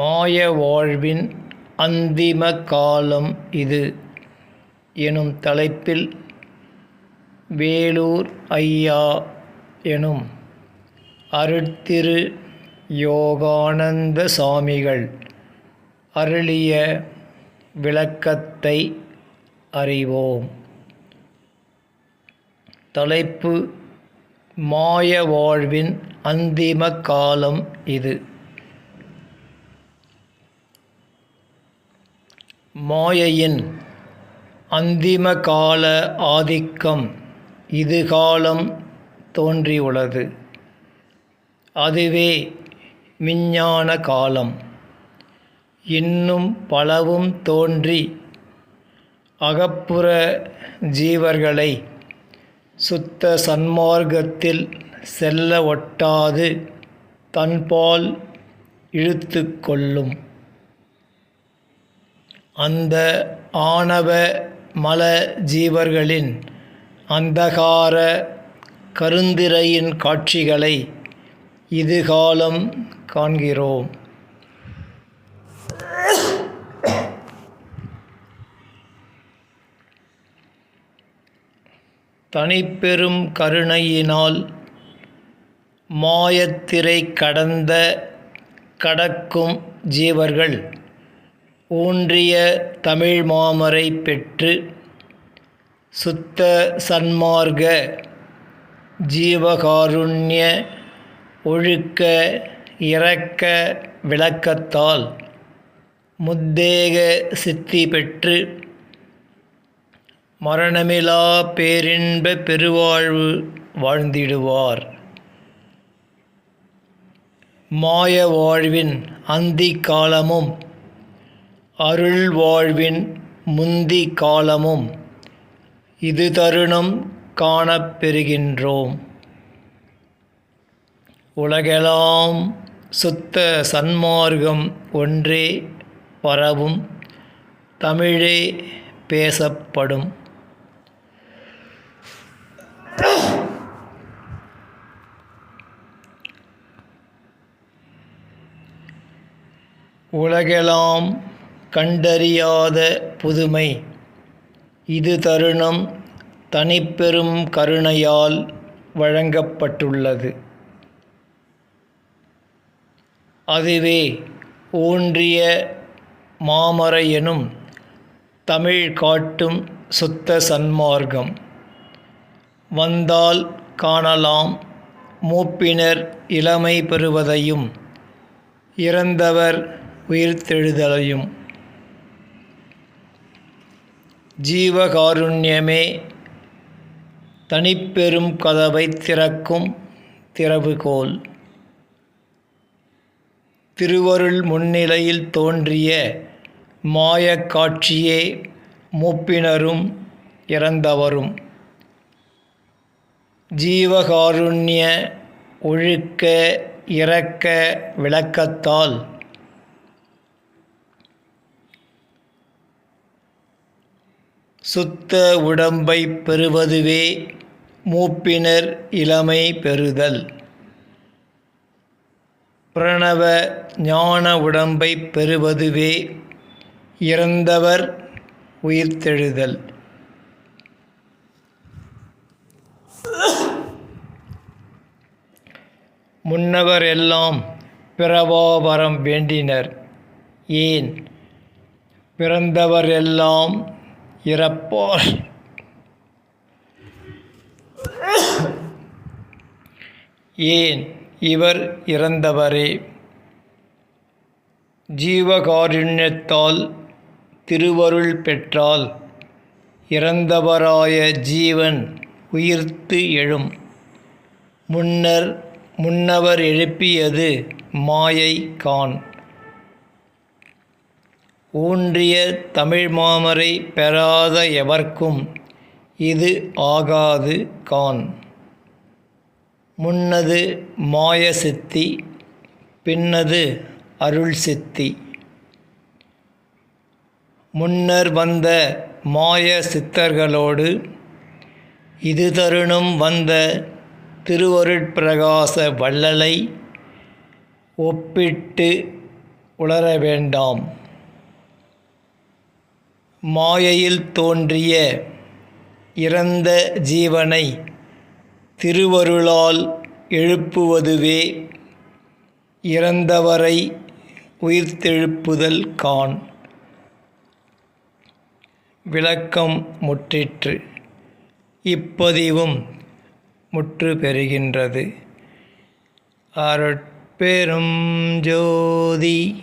மாய வாழ்வின் அந்திம காலம் இது. எனும் தலைப்பில் வேலூர் ஐயா எனும் அருட்திரு யோகானந்த சாமிகள் அருளிய விளக்கத்தை அறிவோம். தலைப்பு மாய வாழ்வின் அந்திம காலம் இது. மாயையின் அந்திம கால ஆதிக்கம் இதுகாலம் தோன்றியுள்ளது. அதுவே விஞ்ஞான காலம். இன்னும் பலவும் தோன்றி அகப்புற ஜீவர்களை சுத்த சன்மார்க்கத்தில் செல்ல ஒட்டாது தன்பால் இழுத்து கொள்ளும். அந்த ஆணவ மல ஜீவர்களின் அந்தகார கருந்திரையின் காட்சிகளை இதுகாலம் காண்கிறோம். தனிப்பெரும் கருணையினால் மாயத்திரை கடந்த கடக்கும் ஜீவர்கள் ஊன்றிய தமிழ் மாமரை பெற்று சுத்த சன்மார்க ஜீவகாருண்ய ஒழுக்க இரக்க விளக்கத்தால் முத்தேக சித்தி பெற்று மரணமிலா பேரின்ப பெருவாழ்வு வாழ்ந்திடுவார். மாய வாழ்வின் அந்தி காலமும் அருள் வாழ்வின் முந்தி காலமும் இது தருணம் காணப்பெறுகின்றோம் உலகெல்லாம் சுத்த சன்மார்க்கம் ஒன்றே பரவும் தமிழே பேசப்படும். உலகெல்லாம் கண்டறியாத புதுமை. இது தருணம் தனிப்பெரும் கருணையால் வழங்கப்பட்டுள்ளது. அதுவே ஊன்றிய மாமரை தமிழ் காட்டும் சுத்த சன்மார்க்கம். வந்தால் காணலாம் மூப்பினர் இளமை பெறுவதையும் இறந்தவர் உயிர்த்தெழுதலையும். ஜீவகாருண்யமே தனிப்பெரும் கதவை திறக்கும் திறவுகோல். திருவருள் முன்னிலையில் தோன்றிய மாயக்காட்சியே மூப்பினரும் இறந்தவரும். ஜீவகாருண்ய ஒழுக்க இறக்க விளக்கத்தால் சுத்த உடம்பை பெறுவதுவே மூப்பினர் இளமை பெறுதல். பிரணவ ஞான உடம்பை பெறுவதுவே இறந்தவர் உயிர்த்தெழுதல். முன்னவர் எல்லாம் பிறவாவரம் வேண்டினர். ஏன்? பிறந்தவர் எல்லாம் இறப்பார் ஏன் இவர் இறந்தவரே? ஜீவகாருண்யத்தால் திருவருள் பெற்றால் இறந்தவராய ஜீவன் உயிர்த்து எழும். முன்னர் முன்னவர் எழுப்பியது மாயை கான் ஊன்றிய தமிழ் மாமரை பெறாத எவர்க்கும் இது ஆகாது கான். முன்னது மாய சித்தி பின்னது அருள் சித்தி. முன்னர் வந்த மாய சித்தர்களோடு இது தருணம் வந்த திருவருட்பிரகாச வள்ளலை ஒப்பிட்டு உளர வேண்டாம் மாயையில் தோன்றிய இறந்த ஜீவனை திருவருளால் எழுப்புவதுவே இறந்தவரை உயிர்த்தெழுப்புதல் கான் விளக்கம் முற்றிற்று. இப்பதிவும் முற்று பெறுகின்றது. அருட்பெரும் ஜோதி